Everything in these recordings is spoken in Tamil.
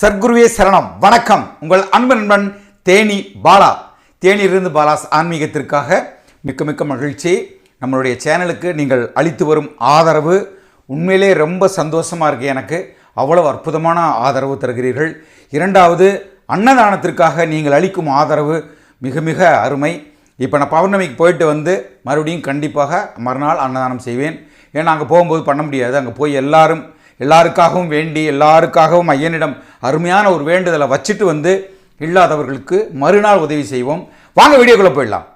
சர்க்குருவே சரணம். வணக்கம். உங்கள் அன்பு நண்பன் தேனி பாலா. தேனியிலிருந்து பாலாஸ் ஆன்மீகத்திற்காக மிக்க மிக்க மகிழ்ச்சி. நம்மளுடைய சேனலுக்கு நீங்கள் அளித்து வரும் ஆதரவு உண்மையிலே ரொம்ப சந்தோஷமாக இருக்குது எனக்கு. அவ்வளவு அற்புதமான ஆதரவு தருகிறீர்கள். இரண்டாவது அன்னதானத்திற்காக நீங்கள் அளிக்கும் ஆதரவு மிக மிக அருமை. இப்போ நான் பௌர்ணமிக்கு போயிட்டு வந்து மறுபடியும் கண்டிப்பாக மறுநாள் அன்னதானம் செய்வேன். ஏன்னா அங்கே போகும்போது பண்ண முடியாது. அங்கே போய் எல்லாரும் எல்லாருக்காகவும் வேண்டி எல்லாருக்காகவும் ஐயனிடம் அருமையான ஒரு வேண்டுதலை வச்சுட்டு வந்து இல்லாதவர்களுக்கு மறுநாள் உதவி செய்வோம். வாங்க வீடியோக்குள்ளே போயிடலாம்.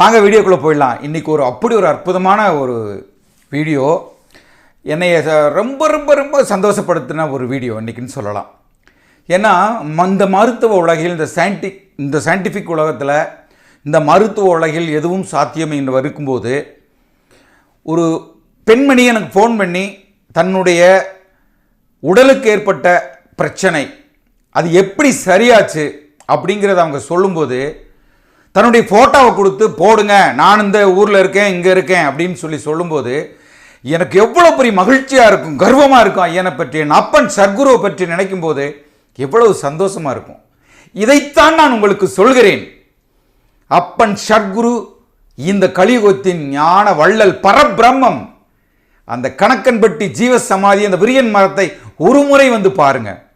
வாங்க வீடியோக்குள்ளே போயிடலாம். இன்றைக்கி ஒரு அப்படி ஒரு அற்புதமான ஒரு வீடியோ. என்னை ரொம்ப ரொம்ப ரொம்ப சந்தோஷப்படுத்தின ஒரு வீடியோ இன்றைக்கின்னு சொல்லலாம். ஏன்னா இந்த மருத்துவ உலகில் இந்த சயின்டிக் இந்த சயின்டிஃபிக் உலகத்தில் இந்த மருத்துவ உலகில் எதுவும் சாத்தியம் என்று இருக்கும்போது ஒரு பெண்மணி எனக்கு ஃபோன் பண்ணி தன்னுடைய உடலுக்கு ஏற்பட்ட பிரச்சனை அது எப்படி சரியாச்சு அப்படிங்கிறத அவங்க சொல்லும்போது தன்னுடைய ஃபோட்டோவை கொடுத்து போடுங்க நான் இந்த ஊரில் இருக்கேன் இங்கே இருக்கேன் அப்படின்னு சொல்லி சொல்லும்போது எனக்கு எவ்வளோ பெரிய மகிழ்ச்சியாக இருக்கும் கர்வமாக இருக்கும் ஐயனை பற்றி என் அப்பன் சர்க்குருவை பற்றி நினைக்கும் போது எவ்வளவு சந்தோஷமாக இருக்கும். இதைத்தான் நான் உங்களுக்கு சொல்கிறேன். அப்பன் சர்க்குரு இந்த கலியுகத்தின் ஞான வள்ளல் பரபிரம்மம். அந்த கணக்கன்பட்டி ஜீவ சமாதி அந்த விரியன் மரத்தை ஒரு முறை வந்து பாருங்க.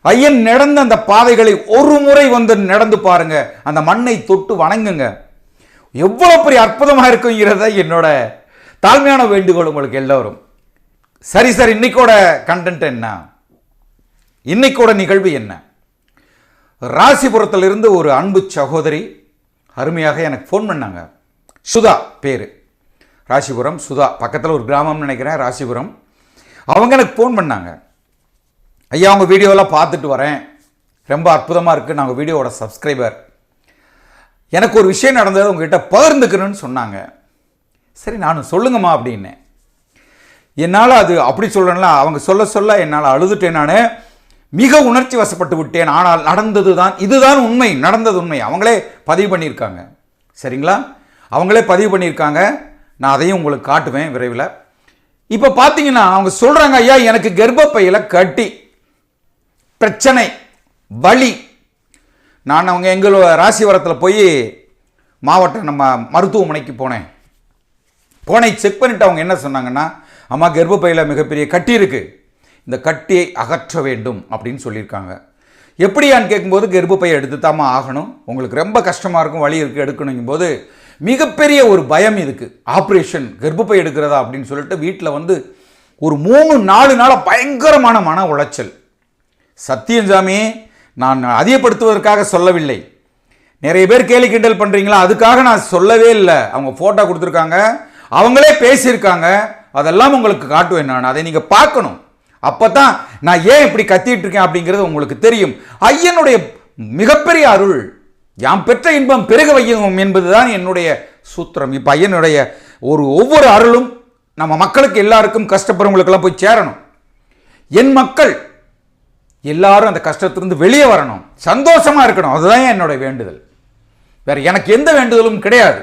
ஐயன் நடந்த அந்த பாதைகளை ஒரு முறை வந்து நடந்து பாருங்க. அந்த மண்ணை தொட்டு வணங்குங்க. எவ்வளவு பெரிய அற்புதமாக இருக்குங்கிறத என்னோட தாழ்மையான வேண்டுகோள் உங்களுக்கு எல்லோரும். சரி சார் இன்னைக்கோட கண்டென்ட் என்ன? இன்னைக்கோட நிகழ்வு என்ன? ராசிபுரத்திலிருந்து ஒரு அன்பு சகோதரி அருமையாக எனக்கு ஃபோன் பண்ணாங்க. சுதா பேர். ராசிபுரம் சுதா. பக்கத்தில் ஒரு கிராமம்னு நினைக்கிறேன் ராசிபுரம். அவங்க எனக்கு ஃபோன் பண்ணாங்க. ஐயா அவங்க வீடியோலாம் பார்த்துட்டு வரேன். ரொம்ப அற்புதமாக இருக்குது நாங்கள் வீடியோவோட சப்ஸ்கிரைபர் எனக்கு ஒரு விஷயம் நடந்தது உங்ககிட்ட பகிர்ந்துக்கணும்னு சொன்னாங்க. சரி நானும் சொல்லுங்கம்மா அப்படின்னேன். என்னால் அது அப்படி சொல்கிறேன்ல அவங்க சொல்ல சொல்ல என்னால் அழுதுட்டேன் நான். மிக உணர்ச்சி வசப்பட்டு விட்டேன். ஆனால் நடந்தது தான் இதுதான் உண்மை நடந்தது உண்மை. அவங்களே பதிவு பண்ணியிருக்காங்க. சரிங்களா? அவங்களே பதிவு பண்ணியிருக்காங்க. நான் அதையும் உங்களுக்கு காட்டுவேன் விரைவில். இப்போ பார்த்தீங்கன்னா அவங்க சொல்கிறாங்க ஐயா எனக்கு கர்ப்பப்பையில் கட்டி பிரச்சனை வலி. நான் அவங்க எங்களோட ராசிவரத்தில் போய் மாவட்ட நம்ம மருத்துவமனைக்கு போனேன். போனை செக் பண்ணிவிட்டு அவங்க என்ன சொன்னாங்கன்னா அம்மா கர்ப்பப்பையில் மிகப்பெரிய கட்டி இருக்குது இந்த கட்டியை அகற்ற வேண்டும் அப்படின்னு சொல்லியிருக்காங்க. எப்படியான்னு கேட்கும்போது கர்ப்பப்பையை எடுத்து தாம்மா ஆகணும். உங்களுக்கு ரொம்ப கஷ்டமாக இருக்கும் வழி இருக்குது எடுக்கணுங்கும் போது மிகப்பெரிய ஒரு பயம் இருக்குது ஆப்ரேஷன் கர்ப்பப்பை எடுக்கிறதா அப்படின்னு சொல்லிட்டு வீட்டில் வந்து ஒரு மூணு நாலு நாளாக பயங்கரமான மன உளைச்சல். சத்தியம் சாமி நான் அதிகப்படுத்துவதற்காக சொல்லவில்லை. நிறைய பேர் கேலி கிண்டல் பண்ணுறீங்களா அதுக்காக நான் சொல்லவே இல்லை. அவங்க ஃபோட்டோ கொடுத்துருக்காங்க. அவங்களே பேசியிருக்காங்க. அதெல்லாம் உங்களுக்கு காட்டுவேன் நான். அதை நீங்கள் பார்க்கணும். அப்போ தான் நான் ஏன் இப்படி கத்திட்டு இருக்கேன் அப்படிங்கிறது உங்களுக்கு தெரியும். ஐயனுடைய மிகப்பெரிய அருள் யாம் பெற்ற இன்பம் பெருக வையும் என்பதுதான் என்னுடைய சூத்திரம். இப்போ ஐயனுடைய ஒரு ஒவ்வொரு அருளும் நம்ம மக்களுக்கு எல்லாருக்கும் கஷ்டப்படுறவங்களுக்கெல்லாம் போய் சேரணும். என் மக்கள் எல்லாரும் அந்த கஷ்டத்திலிருந்து வெளியே வரணும். சந்தோஷமா இருக்கணும். அதுதான் என்னுடைய வேண்டுதல். வேற எனக்கு எந்த வேண்டுதலும் கிடையாது.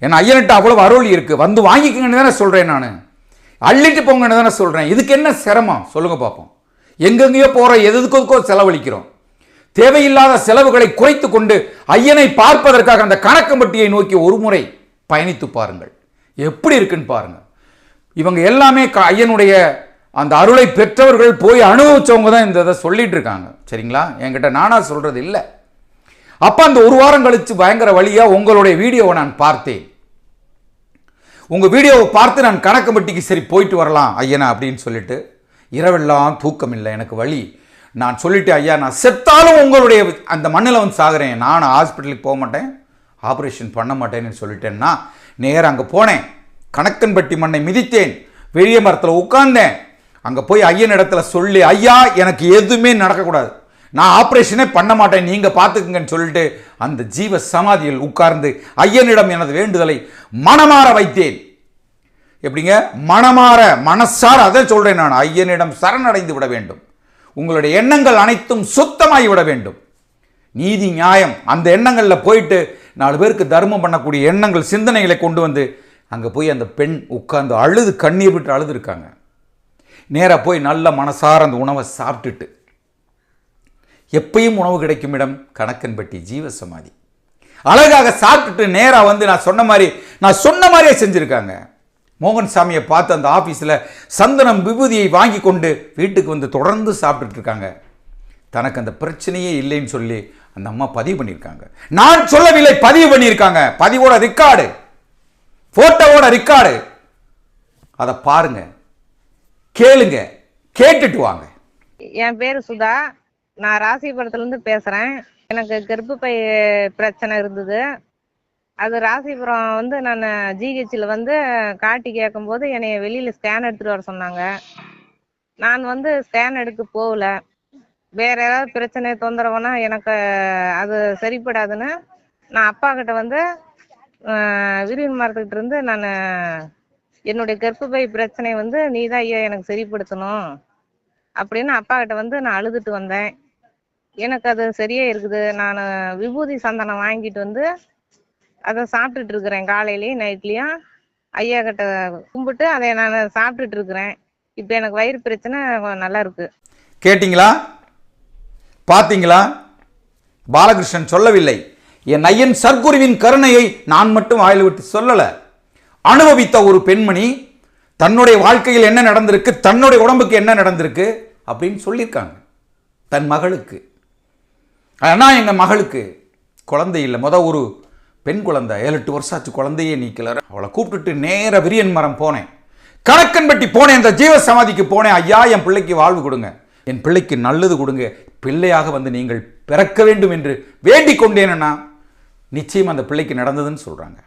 ஏன்னா ஐயன்கிட்ட அவ்வளவு அருள் இருக்கு. வந்து வாங்கிக்கங்கன்னு தானே சொல்றேன் நான். அள்ளிட்டு போங்கன்னு தானே சொல்கிறேன் இதுக்கு என்ன சிரமம்? சொல்லுங்கள் பார்ப்போம் எங்கெங்கேயோ போறோம் எதுக்கோ செலவழிக்கிறோம். தேவையில்லாத செலவுகளை குறைத்து கொண்டு ஐயனை பார்ப்பதற்காக அந்த கணக்கம்பட்டியை நோக்கி ஒரு முறை பயணித்து பாருங்கள். எப்படி இருக்குன்னு பாருங்கள் இவங்க எல்லாமே க- ஐயனுடைய அந்த அருளை பெற்றவர்கள் போய் அனுபவிச்சவங்க தான் இந்த இதை சொல்லிட்டு இருக்காங்க. சரிங்களா? என்கிட்ட நானா சொல்கிறது இல்லை. அப்போ அந்த ஒரு வாரம் கழித்து பயங்கர வழியாக உங்களுடைய வீடியோவை நான் பார்த்தேன். உங்கள் வீடியோவை பார்த்து நான் கணக்கம்பட்டிக்கு சரி போயிட்டு வரலாம் ஐயனா அப்படின்னு சொல்லிட்டு இரவெல்லாம் தூக்கம் இல்லை எனக்கு வழி நான் சொல்லிட்டு ஐயா நான் செத்தாலும் உங்களுடைய அந்த மண்ணில் வந்து சாகுறேன். நான் ஹாஸ்பிட்டலுக்கு போக மாட்டேன் ஆப்ரேஷன் பண்ண மாட்டேன்னு சொல்லிட்டேன்னா நேராக அங்கே போனேன். கணக்கன்பட்டி மண்ணை மிதித்தேன். வெளிய மரத்தில் உட்கார்ந்தேன். அங்கே போய் ஐயன் இடத்துல சொல்லி ஐயா எனக்கு எதுவுமே நடக்கக்கூடாது. நான் ஆப்ரேஷனே பண்ண மாட்டேன். நீங்கள் பார்த்துக்குங்கன்னு சொல்லிட்டு அந்த ஜீவ சமாதியில் உட்கார்ந்து ஐயனிடம் எனது வேண்டுதலை மனமாற வைத்தேன். எப்படிங்க? மனமாற மனசார அதை சொல்றேன் நான். ஐயனிடம் சரணடைந்து விட வேண்டும். உங்களுடைய எண்ணங்கள் அனைத்தும் சுத்தமாகி விட வேண்டும். நீதி நியாயம் அந்த எண்ணங்களில் போயிட்டு நாலு பேருக்கு தர்மம் பண்ணக்கூடிய எண்ணங்கள் சிந்தனைகளை கொண்டு வந்து அங்கே போய் அந்த பெண் உட்கார்ந்து அழுது கண்ணீர் விட்டு அழுது இருக்காங்க நேராக போய் நல்ல மனசார அந்த உணவை சாப்பிட்டுட்டு எப்பயும் உணவு கிடைக்கும் இடம் கணக்கன்பட்டி ஜீவசமாதி. அழகாக சாப்பிட்டுட்டு நேராக வந்து நான் சொன்ன மாதிரி நான் சொன்ன மாதிரியே செஞ்சுருக்காங்க. மோகன் சாமியை பார்த்து அந்த ஆஃபீஸில் சந்தனம் விபூதியை வாங்கி கொண்டு வீட்டுக்கு வந்து தொடர்ந்து சாப்பிட்டுட்டு இருக்காங்க. தனக்கு அந்த பிரச்சனையே இல்லைன்னு சொல்லி அந்த அம்மா பதிவு பண்ணியிருக்காங்க. நான் சொல்லவில்லை பதிவு பண்ணியிருக்காங்க. பதிவோட ரெக்கார்டு ஃபோட்டோவோட ரெக்கார்டு அதை பாருங்க கேளுங்க கேட்டுட்டு வாங்க. என் பேரு சுதா. நான் ராசிபுரத்துல இருந்து பேசுறேன். எனக்கு கர்ப்பப்பை பிரச்சனை இருந்தது. அது ராசிபுரம் வந்து நான் ஜிஹெச்சில் வந்து காட்டி கேட்கும்போது என்னைய வெளியில ஸ்கேன் எடுத்துட்டு வர சொன்னாங்க. நான் வந்து ஸ்கேன் எடுக்க போகல. வேற ஏதாவது பிரச்சனை தொந்தரவுனா எனக்கு அது சரிப்படாதுன்னு நான் அப்பா கிட்ட வந்து விரிவன் மரத்துக்கிட்ட இருந்து நான் என்னுடைய கர்ப்பப்பை பிரச்சனை வந்து நீதான் ஐயா எனக்கு சரிப்படுத்தணும் அப்படின்னு அப்பா கிட்ட வந்து நான் அழுதுட்டு வந்தேன். எனக்கு அது சரியா இருக்குது. நான் விபூதி சந்தனம் வாங்கிட்டு வந்து அதை சாப்பிட்டுட்டு இருக்கிறேன் காலையிலயும் நைட்லயும். ஐயா கிட்ட கும்பிட்டு அதை நான் சாப்பிட்டுட்டு இருக்கிறேன். இப்போ எனக்கு வயிறு பிரச்சனை நல்லா இருக்கு. கேட்டிங்களா? பார்த்தீங்களா பாலகிருஷ்ணன் சொல்லவில்லை. என் ஐயன் சர்க்குருவின் கருணையை நான் மட்டும் வாயில் விட்டு சொல்லலை. அனுபவித்த ஒரு பெண்மணி தன்னுடைய வாழ்க்கையில் என்ன நடந்திருக்கு தன்னுடைய உடம்புக்கு என்ன நடந்திருக்கு அப்படின்னு சொல்லியிருக்காங்க. தன் மகளுக்கு. ஆனால் எங்கள் மகளுக்கு குழந்தை இல்லை. மொதல் ஒரு பெண் குழந்தை. ஏழு எட்டு வருஷம் ஆச்சு குழந்தையே நீக்கல. அவளை கூப்பிட்டுட்டு நேர விரியன் மரம் போனேன். கணக்கன்பட்டி போனேன். இந்த ஜீவ சமாதிக்கு போனேன். ஐயா என் பிள்ளைக்கு வாழ்வு கொடுங்க. என் பிள்ளைக்கு நல்லது கொடுங்க. பிள்ளையாக வந்து நீங்கள் பிறக்க வேண்டும் என்று வேண்டிக் கொண்டேன்னா நிச்சயம் அந்த பிள்ளைக்கு நடந்ததுன்னு சொல்றாங்க.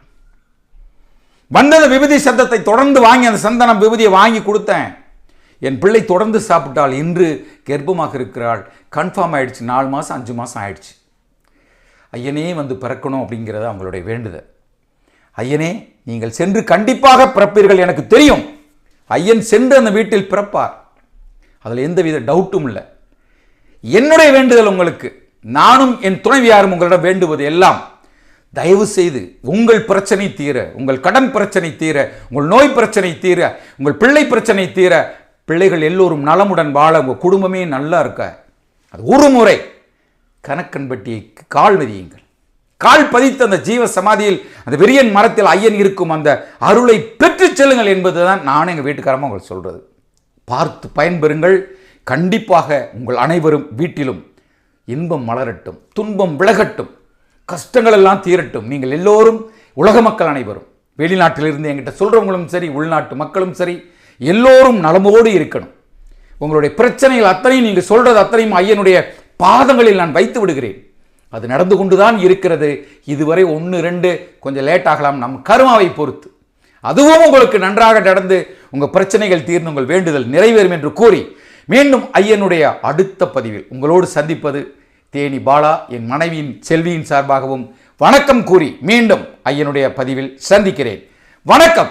வந்தது விபூதி சத்தத்தை தொடர்ந்து வாங்கி அந்த சந்தனம் விபதியை வாங்கி கொடுத்தேன். என் பிள்ளை தொடர்ந்து சாப்பிட்டால் இன்று கர்ப்பமாக இருக்கிறாள். கன்ஃபார்ம் ஆயிடுச்சு. நாலு மாதம் அஞ்சு மாதம் ஆயிடுச்சு. ஐயனே வந்து பிறக்கணும் அப்படிங்கிறது அவங்களுடைய வேண்டுதல். ஐயனே நீங்கள் சென்று கண்டிப்பாக பிறப்பீர்கள் எனக்கு தெரியும். ஐயன் சென்று அந்த வீட்டில் பிறப்பார். அதில் எந்தவித டவுட்டும் இல்லை. என்னுடைய வேண்டுதல் உங்களுக்கு. நானும் என் துணைவியாரும் உங்களிடம் வேண்டுவது எல்லாம். தயவு செய்து உங்கள் பிரச்சனை தீர உங்கள் கடன் பிரச்சனை தீர உங்கள் நோய் பிரச்சனை தீர உங்கள் பிள்ளை பிரச்சனை தீர பிள்ளைகள் எல்லோரும் நலமுடன் வாழ உங்கள் குடும்பமே நல்லா இருக்க. அது ஒரு முறை கணக்கன்பட்டியை கால் மதியுங்கள். கால் பதித்த அந்த ஜீவ சமாதியில் அந்த விரியன் மரத்தில் ஐயன் இருக்கும் அந்த அருளை பெற்றுச் செல்லுங்கள் என்பது தான் நானும் எங்கள் வீட்டுக்காரமாக உங்களுக்கு சொல்கிறது பார்த்து பயன்பெறுங்கள். கண்டிப்பாக உங்கள் அனைவரும் வீட்டிலும் இன்பம் மலரட்டும் துன்பம் விலகட்டும் கஷ்டங்கள் எல்லாம் தீரட்டும். நீங்கள் எல்லோரும் உலக மக்கள் அனைவரும். வெளிநாட்டிலிருந்து என்கிட்ட சொல்கிறவங்களும் சரி உள்நாட்டு மக்களும் சரி எல்லோரும் நலமோடு இருக்கணும். உங்களுடைய பிரச்சனைகள் அத்தனையும் நீங்கள் சொல்றது அத்தனையும் ஐயனுடைய பாதங்களில் நான் வைத்து விடுகிறேன். அது நடந்து கொண்டுதான் இருக்கிறது. இதுவரை ஒன்று ரெண்டு கொஞ்சம் லேட் ஆகலாம். நம் கருமாவை பொறுத்து. அதுவும் உங்களுக்கு நன்றாக நடந்து உங்கள் பிரச்சனைகள் தீர்ந்து உங்கள் வேண்டுதல் நிறைவேறும் என்று கூறி மீண்டும் ஐயனுடைய அடுத்த பதிவில் உங்களோடு சந்திப்பது தேனி பாலா என் மனைவியின் செல்வியின் சார்பாகவும் வணக்கம் கூறி மீண்டும் ஐயனுடைய பதிவில் சந்திக்கிறேன். வணக்கம்!